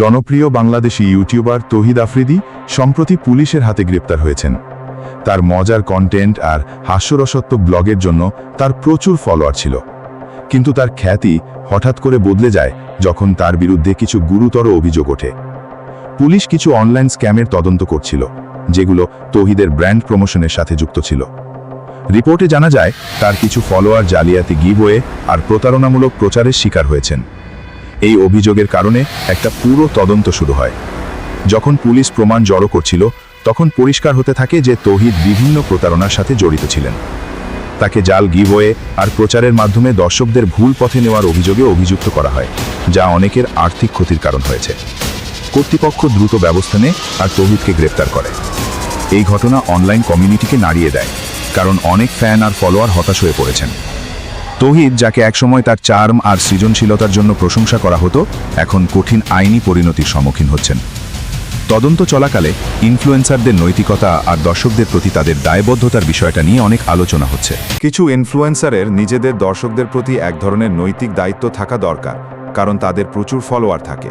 জনপ্রিয় বাংলাদেশি ইউটিউবার তহিদ আফ্রিদি সম্প্রতি পুলিশের হাতে গ্রেপ্তার হয়েছেন। তার মজার কন্টেন্ট আর হাস্যরসত্ব ব্লগের জন্য তার প্রচুর ফলোয়ার ছিল। কিন্তু তার খ্যাতি হঠাৎ করে বদলে যায় যখন তার বিরুদ্ধে কিছু গুরুতর অভিযোগ ওঠে। পুলিশ কিছু অনলাইন স্ক্যামের তদন্ত করছিল, যেগুলো তহিদের ব্র্যান্ড প্রমোশনের সাথে যুক্ত ছিল। রিপোর্টে জানা যায়, তার কিছু ফলোয়ার জালিয়াতি গিভওয়ে আর প্রতারণামূলক প্রচারের শিকার হয়েছেন। এই অভিযোগের কারণে একটা পুরো তদন্ত শুরু হয়। যখন পুলিশ প্রমাণ জড়ো করছিল, তখন পরিষ্কার হতে থাকে যে তৌহিদ বিভিন্ন প্রতারণার সাথে জড়িত ছিলেন। তাকে জাল গিভওয়ে আর প্রচারের মাধ্যমে দর্শকদের ভুল পথে নেওয়ার অভিযোগে অভিযুক্ত করা হয়, যা অনেকের আর্থিক ক্ষতির কারণ হয়েছে। কর্তৃপক্ষ দ্রুত ব্যবস্থা নেয় আর তৌহিদকে গ্রেপ্তার করে। এই ঘটনা অনলাইন কমিউনিটিকে নাড়িয়ে দেয়, কারণ অনেক ফ্যান আর ফলোয়ার হতাশ হয়ে পড়েছেন। তৌহিদ, যাকে একসময় তার চার্ম আর সৃজনশীলতার জন্য প্রশংসা করা হতো, এখন কঠিন আইনি পরিণতির সম্মুখীন হচ্ছেন। তদন্ত চলাকালে ইনফ্লুয়েন্সারদের নৈতিকতা আর দর্শকদের প্রতি তাদের দায়বদ্ধতার বিষয়টা নিয়ে অনেক আলোচনা হচ্ছে। কিছু ইনফ্লুয়েন্সারের নিজেদের দর্শকদের প্রতি এক ধরনের নৈতিক দায়িত্ব থাকা দরকার, কারণ তাদের প্রচুর ফলোয়ার থাকে।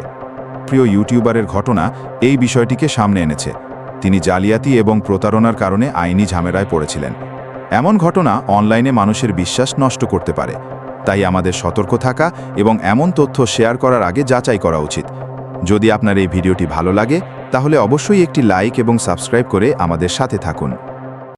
প্রিয় ইউটিউবারের ঘটনা এই বিষয়টিকে সামনে এনেছে। তিনি জালিয়াতি এবং প্রতারণার কারণে আইনি ঝামেলায় পড়েছিলেন। এমন ঘটনা অনলাইনে মানুষের বিশ্বাস নষ্ট করতে পারে। তাই আমাদের সতর্ক থাকা এবং এমন তথ্য শেয়ার করার আগে যাচাই করা উচিত। যদি আপনার এই ভিডিওটি ভালো লাগে, তাহলে অবশ্যই একটি লাইক এবং সাবস্ক্রাইব করে আমাদের সাথে থাকুন।